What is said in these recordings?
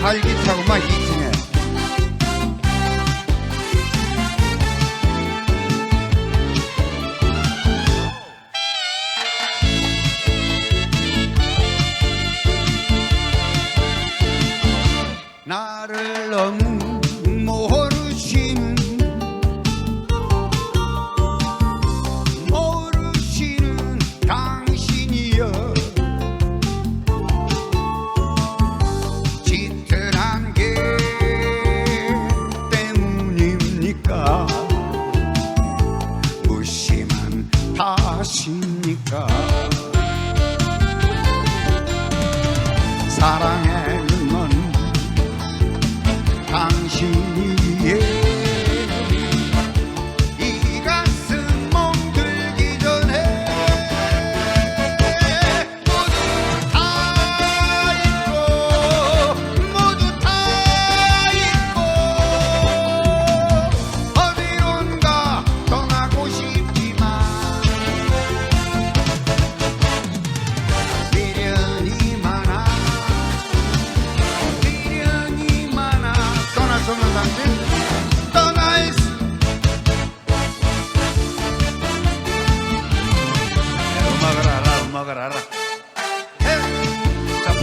활기차고만 이 무엇입니까? 사랑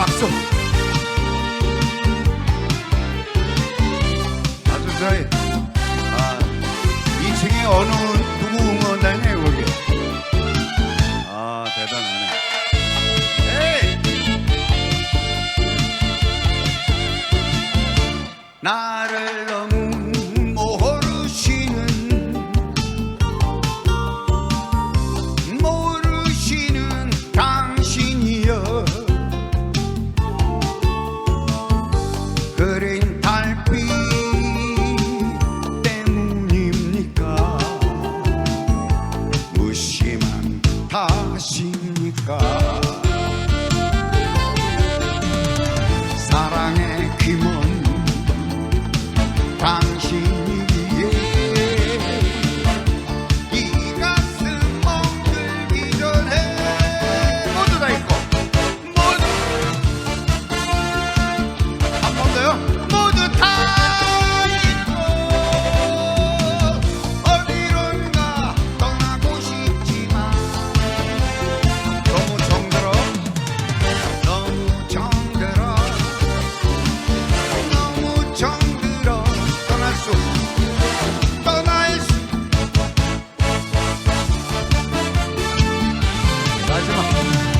박수. 아주 저희 아, 2층에 어느 누구 응원단이에요 거기? 아 대단하네. 에이! 나를 넘 伤心。开心吗